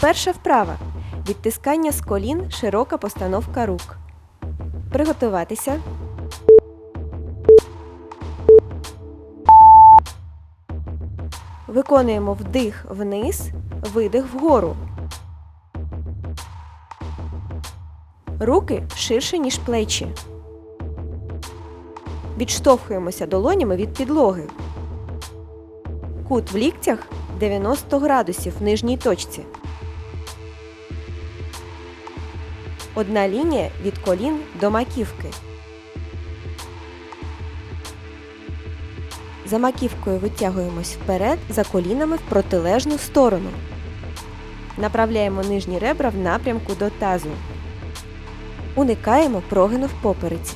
Перша вправа. Відтискання з колін, широка постановка рук. Приготуватися. Виконуємо вдих вниз, видих вгору. Руки ширше, ніж плечі. Відштовхуємося долонями від підлоги. Кут в ліктях 90 градусів в нижній точці. Одна лінія від колін до маківки. За маківкою витягуємось вперед за колінами в протилежну сторону. Направляємо нижні ребра в напрямку до тазу. Уникаємо прогину в попереці.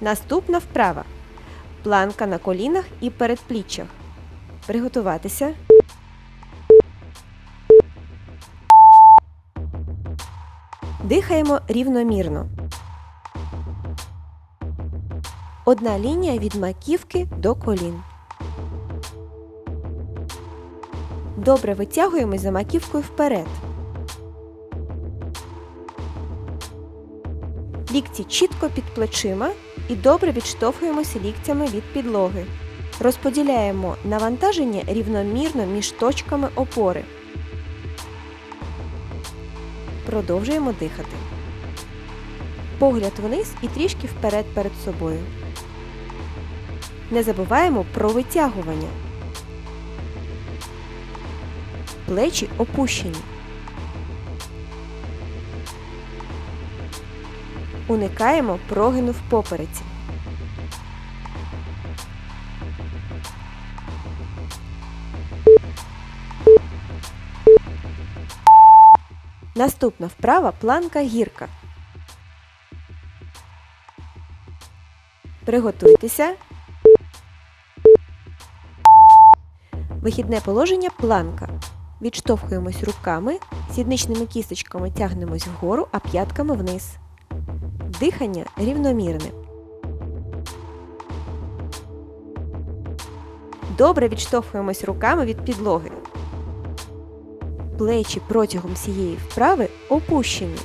Наступна вправа. Планка на колінах і передпліччях. Приготуватися. Дихаємо рівномірно. Одна лінія від маківки до колін. Добре витягуємось за маківкою вперед. Лікті чітко під плечима і добре відштовхуємося ліктями від підлоги. Розподіляємо навантаження рівномірно між точками опори. Продовжуємо дихати. Погляд вниз і трішки вперед перед собою. Не забуваємо про витягування. Плечі опущені. Уникаємо прогину в попереці. Наступна вправа планка гірка. Приготуйтеся. Вихідне положення планка. Відштовхуємось руками, сідничними кісточками тягнемось вгору, а п'ятками вниз. Дихання рівномірне. Добре відштовхуємось руками від підлоги. Плечі протягом всієї вправи опущені.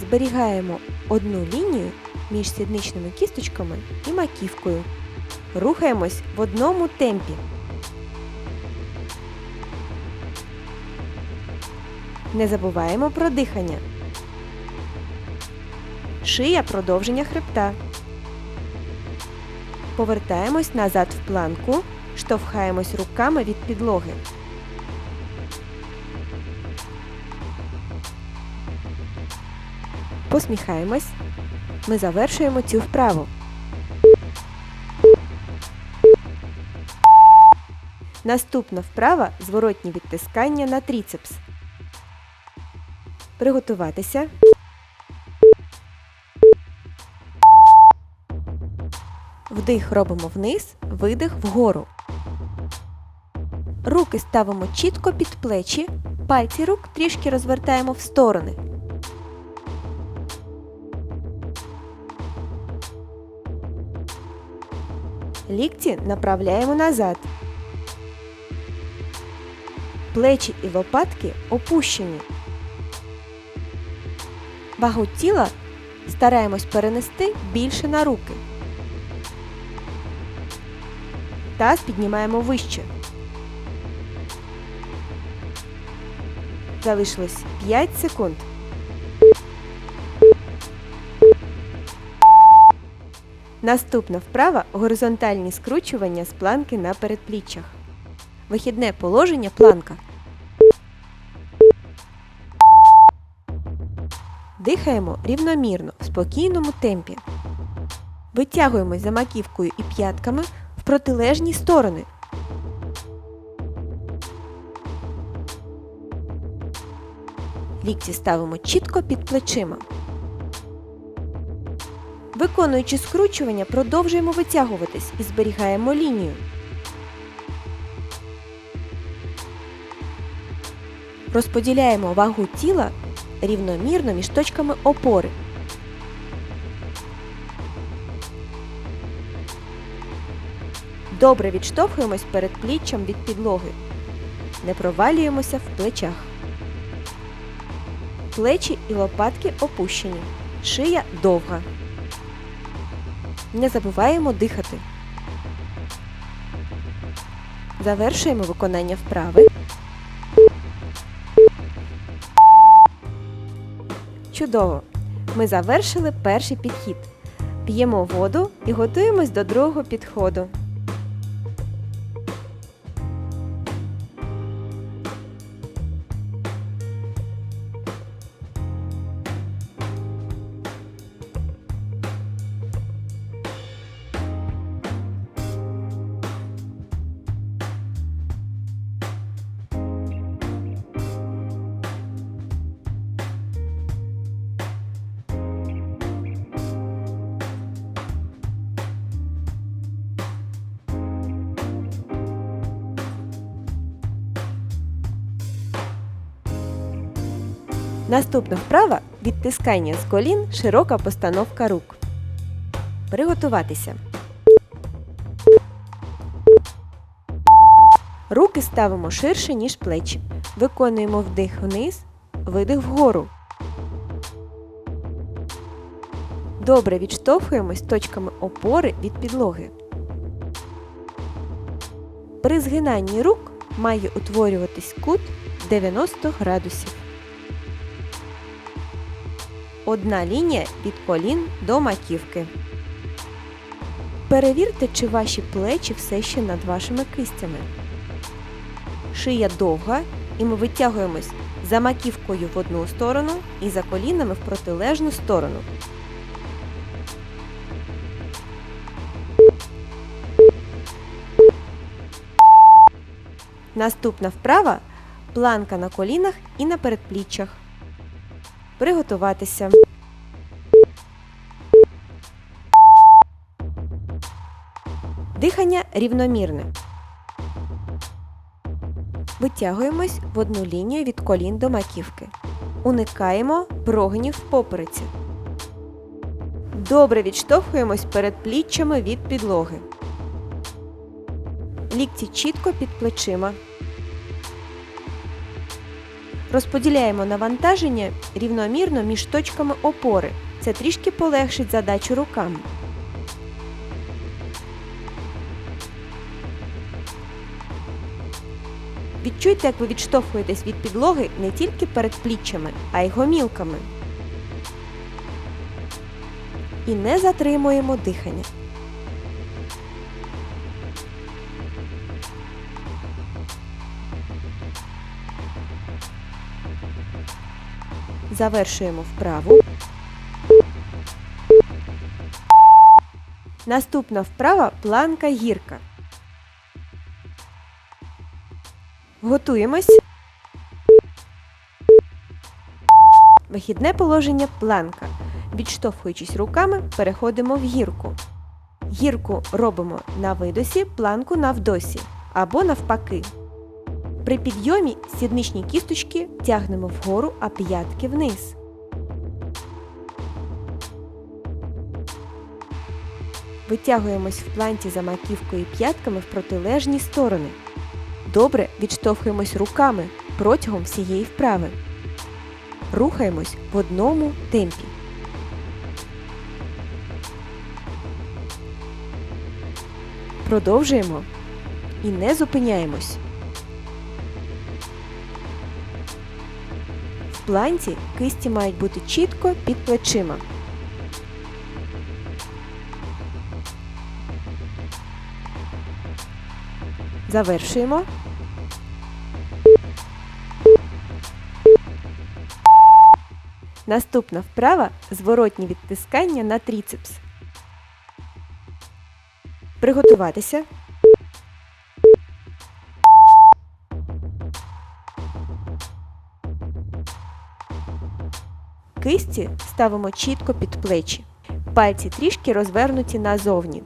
Зберігаємо одну лінію між сідничними кісточками і маківкою. Рухаємось в одному темпі. Не забуваємо про дихання. Шия продовження хребта. Повертаємось назад в планку, штовхаємось руками від підлоги. Посміхаємось. Ми завершуємо цю вправу. Наступна вправа зворотні відтискання на тріцепс. Приготуватися. Вдих робимо вниз, видих вгору. Руки ставимо чітко під плечі, пальці рук трішки розвертаємо в сторони. Лікті направляємо назад. Плечі і лопатки опущені. Вагу тіла стараємось перенести більше на руки. Таз піднімаємо вище. Залишилось 5 секунд. Наступна вправа горизонтальні скручування з планки на передпліччях. Вихідне положення планка. Дихаємо рівномірно в спокійному темпі. Витягуємось за маківкою і п'ятками в протилежні сторони. Лікті ставимо чітко під плечима. Виконуючи скручування, продовжуємо витягуватись і зберігаємо лінію. Розподіляємо вагу тіла рівномірно між точками опори. Добре відштовхуємось перед пліччям від підлоги. Не провалюємося в плечах. Плечі і лопатки опущені. Шия довга. Не забуваємо дихати. Завершуємо виконання вправи. Чудово! Ми завершили перший підхід. П'ємо воду і готуємось до другого підходу. Наступна вправа відтискання з колін, широка постановка рук. Приготуватися. Руки ставимо ширше, ніж плечі. Виконуємо вдих вниз, видих вгору. Добре відштовхуємось точками опори від підлоги. При згинанні рук має утворюватись кут 90 градусів. Одна лінія від колін до маківки. Перевірте, чи ваші плечі все ще над вашими кистями. Шия довга, і ми витягуємось за маківкою в одну сторону і за колінами в протилежну сторону. Наступна вправа планка на колінах і на передпліччях. Приготуватися. Дихання рівномірне. Витягуємось в одну лінію від колін до маківки. Уникаємо прогинів в попереці. Добре відштовхуємось перед пліччями від підлоги. Лікті чітко під плечима. Розподіляємо навантаження рівномірно між точками опори. Це трішки полегшить задачу руками. Відчуйте, як ви відштовхуєтесь від підлоги не тільки перед пліччями, а й гомілками. І не затримуємо дихання. Завершуємо вправу. Наступна вправа планка гірка. Готуємось. Вихідне положення планка. Відштовхуючись руками, переходимо в гірку. Гірку робимо на видосі, планку на вдосі або навпаки. При підйомі сідничні кісточки тягнемо вгору, а п'ятки вниз. Витягуємось в планці за маківкою п'ятками в протилежні сторони. Добре відштовхуємось руками протягом всієї вправи. Рухаємось в одному темпі. Продовжуємо і не зупиняємось. В планці кисті мають бути чітко під плечима. Завершуємо. Наступна вправа зворотні відтискання на тріцепс. Приготуватися. Кисті ставимо чітко під плечі. Пальці трішки розвернуті назовні.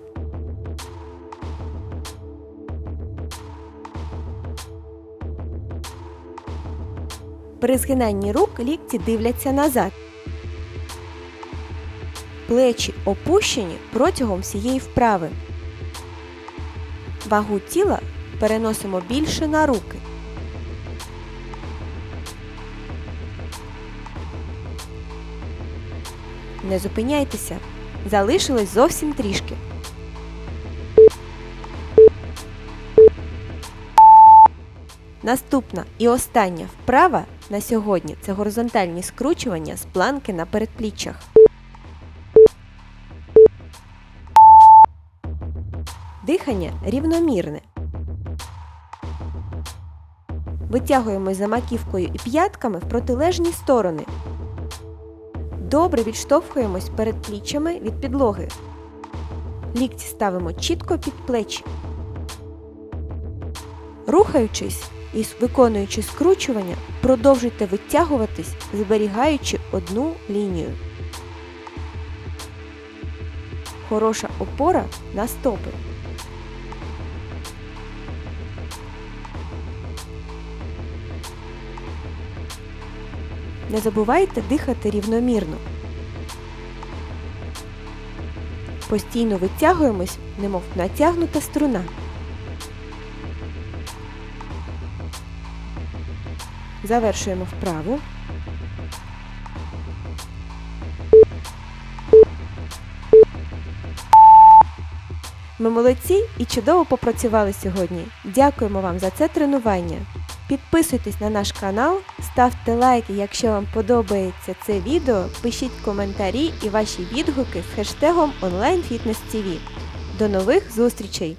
При згинанні рук лікті дивляться назад. Плечі опущені протягом всієї вправи. Вагу тіла переносимо більше на руки. Не зупиняйтеся. Залишилось зовсім трішки. Наступна і остання вправа на сьогодні це горизонтальні скручування з планки на передпліччях. Дихання рівномірне. Витягуємось за маківкою і п'ятками в протилежні сторони. Добре відштовхуємось перед пліччями від підлоги. Лікті ставимо чітко під плечі. Рухаючись і виконуючи скручування, продовжуйте витягуватись, зберігаючи одну лінію. Хороша опора на стопи. Не забувайте дихати рівномірно. Постійно витягуємось, немов натягнута струна. Завершуємо вправу. Ми молодці і чудово попрацювали сьогодні. Дякуємо вам за це тренування. Підписуйтесь на наш канал, ставте лайки, якщо вам подобається це відео, пишіть коментарі і ваші відгуки з хештегом OnlineFitnessTV. До нових зустрічей!